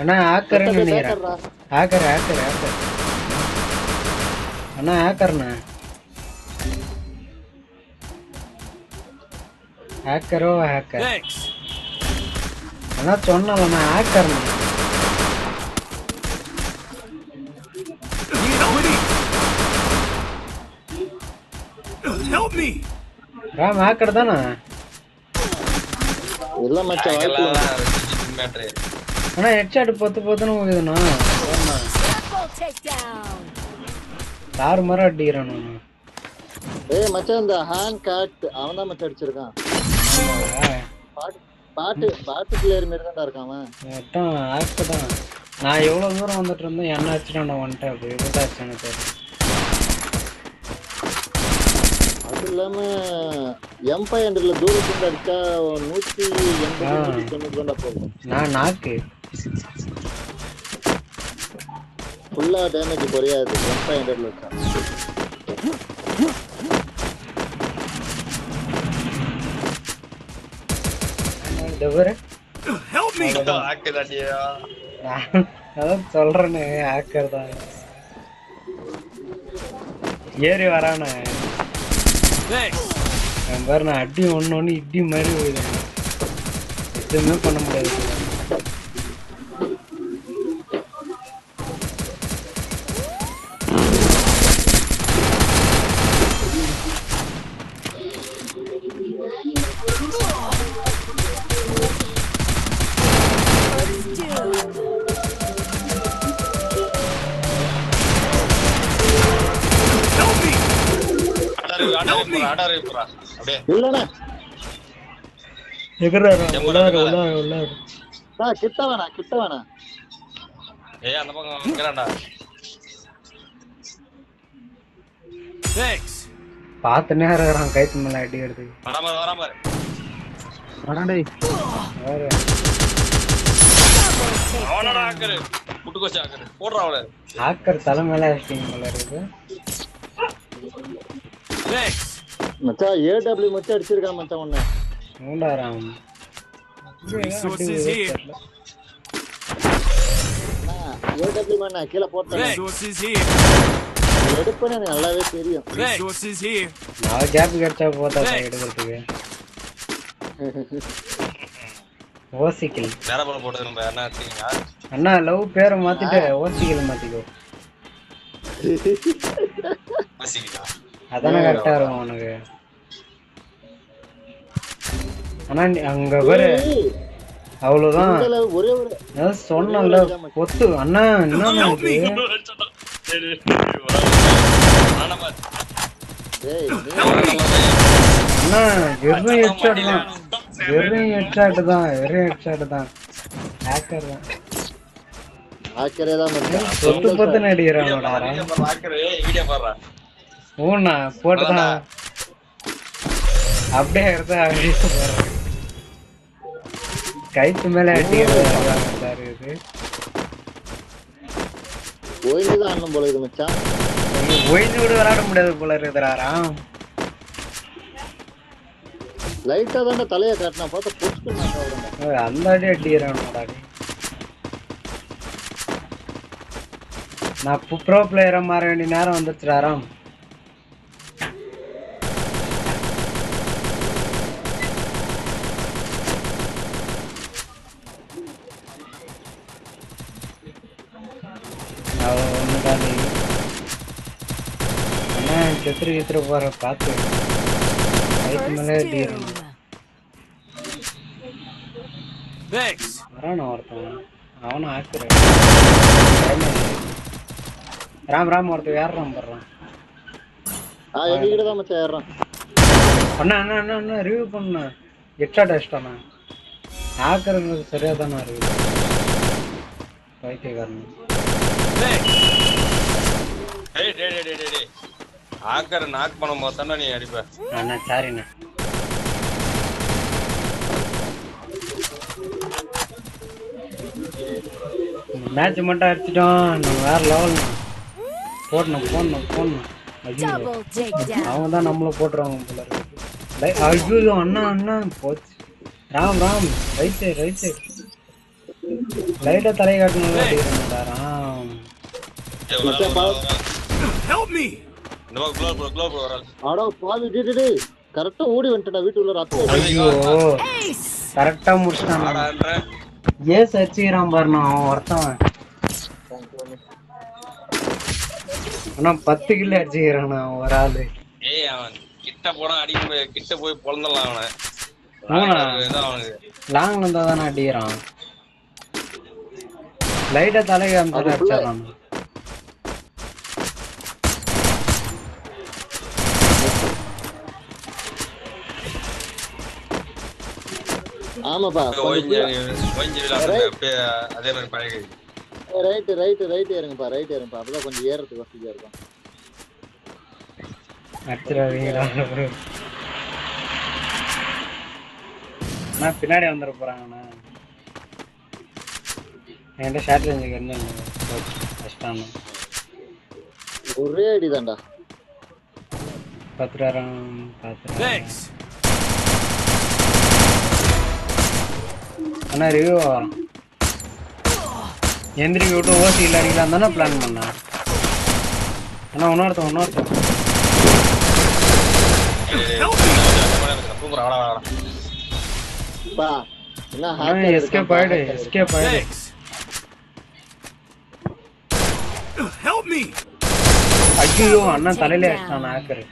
அண்ணா ஹேக்கர்னு நினைக்கிறேன். ஹேக்கர்ரா. ஹேக்கர் ஹேக்கர் ஹேக்கர் அண்ணா ஹேக்கர்ண்ணா ஹேக்கரோ ஹேக்கர். அண்ணா சொன்னலண்ணா ஹேக்கர்ண்ணா Me. ராம் ஹேக்கர் தானே? இல்ல மச்சான் வாய்ப்பு. மேட்ரு அண்ணா ஹெட்ஷாட் பொத்து பொத்துன்னு போகுதுண்ணா. தாறு மரம் அடிக்கிறானு ஏய் மச்சான் இந்த ஹேண்ட் காட் அவன் தான் மச்சான் அடிச்சிருக்கான். பாட்டு பாட்டு பிளேயர் மாதிரி தான்டா இருக்கான் அவன். மொத்தம் ஹேக்கர் தான். நான் எவ்வளோ தூரம் வந்துட்டு இருந்தேன் என்ன அடிச்சுட்டான் வந்துட்டேன் அப்படி எவ்வளோ அடிச்சானு இல்லாம எம்பை ஹண்ட்ரட்ல தூரத்துல அடிச்சா நூத்தி எண்பது தொண்ணூறு தான்டா போகும். நான் நாக்கு. ஃபுல்லா டேமேஜ் குறையாது எம்பை ஹண்ட்ரட்ல இருக்கா? அதான் சொல்றேனே ஹேக்கர் தான். ஏறி வரானே. பாரு நான் அடி ஒன்று ஒன்று இடி மாதிரி போயிடுறேன். எதுவுமே பண்ண முடியாது. இல்லண்ணா எகிறாரு உள்ளாரு உள்ளாரு உள்ளாரு. ஆ, கிட்ட வேணாம் கிட்ட வேணாம் ஏய் அந்த பக்கம் இருக்கிறான்டா Thanks. பார்த்து நேரம் இருக்கிறான் கைத்து மேலே அடி எடுத்து. வராம வராம வேறு அவனோட ஆக்கரு புட்டுக்கோச்சு ஆக்கரு போடுறா அவளை. ஹேக்கர் தலை மேலே போல Thanks. மச்சான் ஏடபிள்யூ மச்சான் அடிச்சிருக்கான் மச்சான் உன்ன. மூண்டாராம் Resources here. ஏடபிள்யூ மண்ணா கீழே போட்டேன். எடுப்பேன்னு எனக்கு நல்லாவே தெரியும். நான் கேப் கிடைச்சா போதா எடுக்கிறதுக்கு. ஓசிக்கல். வேற போல நம்ம அண்ணா லவ் பேரை மாத்திட்டு ஓசிக்கல் மாத்திக்கோ. அதானே கரெக்டா இருக்கும் உனக்கு. அண்ணா நீ அங்க பாரு. அவ்வளவுதான். சொன்னல பொத்து அண்ணா என்ன அண்ணா வெறும் ஹெட்ஷாட் தான். வெறும் ஹெட்ஷாட் தான் வெறும் ஹெட்ஷாட் தான். ஹேக்கர் தான். ஆக்கரே தான் மச்சான் பொத்து நடிக்கிறானோடா வீடியோ பாடுறா ஊண்ணா போட்டுதான் அப்படியே போறேன். கைத்து மேல அடிக்கிறது இது தான் அண்ணன் போல இது மச்சான். ஒயிஞ்சு கூட விளையாட முடியாது போல இருக்குதுராராம் லைட்டா தானே தலையை காட்டினா பார்த்தா பொச்சுக்கு மாட்டேன் அந்த அடி அடிக்கிறானோடா டேய். நான் ப்ரோ பிளேயரா மாற வேண்டிய நேரம் வந்துச்சுடாராம் நீ. அண்ணா செத்துரு கித்துரு போற பார்த்து கைத்து மேலே. வரான ஒருத்தன். அவனும் ஆக்குற ராம் ராம் ஒருத்தன் யார் ராம் பண்றான் ஆ எங்ககிட்ட தான் மச்சான் ஏறான் அண்ணா அண்ணா அண்ணா அண்ணா ரிவ்யூ பண்ண. எக்ஸ்ட்ரா அடிச்சிட்டாண்ணா ஆக்குறது சரியா தானே ரிவ்யூ வைத்தியக்காரன் Thanks. டேய் டேய் டேய் டேய் டேய். ஆக்கர் நாக் பண்ணும் போது தானே நீ அடிப்ப. அண்ணா சாரிண்ணா மேட்ச் மட்டும் அடிச்சிட்டோம். நம்ம வேற லெவல் போடணும் போடணும் போடணும். அவங்க தான் நம்மள போட்டுருவாங்க போல ஐயோ அண்ணா அண்ணா. போச்சு. Ram Ram. Right side right side லைட்டா தலை காட்டணும் அப்படிங்கிறா me! இந்த பக்கம் குளோர் ப்ரோ குளோர் ப்ரோ வராது ஆடோ பாவி டிடிடி கரெக்டா ஓடி வந்துட்டா வீட்டுக்குள்ள ரத்தம் ஐயோ Ace. கரெக்டா முடிச்சிட்டான் ஆடான்றேன் ஏன் சச்சிக்கிறான் பாருண்ணா அவன் ஒருத்தவன் ஆனா பத்து கிலோ அடிச்சுக்கிறான் ஒரு ஆளு ஏய் அவன் கிட்ட போனா அடிக்க முடியாது கிட்ட போய் பொழந்துடலாம் அவனை ஆமா. இதான் அவனுக்கு லாங்ல இருந்தா தானே அடிக்கிறான் லைட்டா தலைக்கு அந்த அடிச்சிடறான் ஆமாப்பா அதே மாதிரி பழகி ரைட்டு ரைட்டு ரைட்டு ஏறுங்கப்பா ரைட்டு ஏறுங்கப்பா அப்பதான் கொஞ்சம் ஏறதுக்கு வசதியா இருக்கும். பின்னாடி வந்துட போறாங்கண்ணா என்கிட்ட ஷார்ட் ரேஞ்சுக்கு என்ன கஷ்டம் ஒரே அடிதான்டா. பத்துறாரம் பத்து Thanks. அண்ணா ரிவ்யூ வரும் எந்திரிக்க விட்டு ஓசி இல்லை அடிக்கலாம் தானே பிளான் பண்ணா அண்ணா இன்னொருத்தன் இன்னொருத்தன். எஸ்கேப் ஆயிடு எஸ்கேப் ஆயிடு! ஐயோ அண்ணா தலையில அடிச்சிட்டான் ஆக்கரு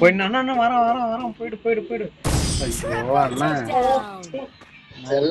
போயிட்டு அண்ணா அண்ணா வரான் வரான் வரான் போயிடு போயிடு போயிடு. ஐயோ அண்ணா Down. செல்ல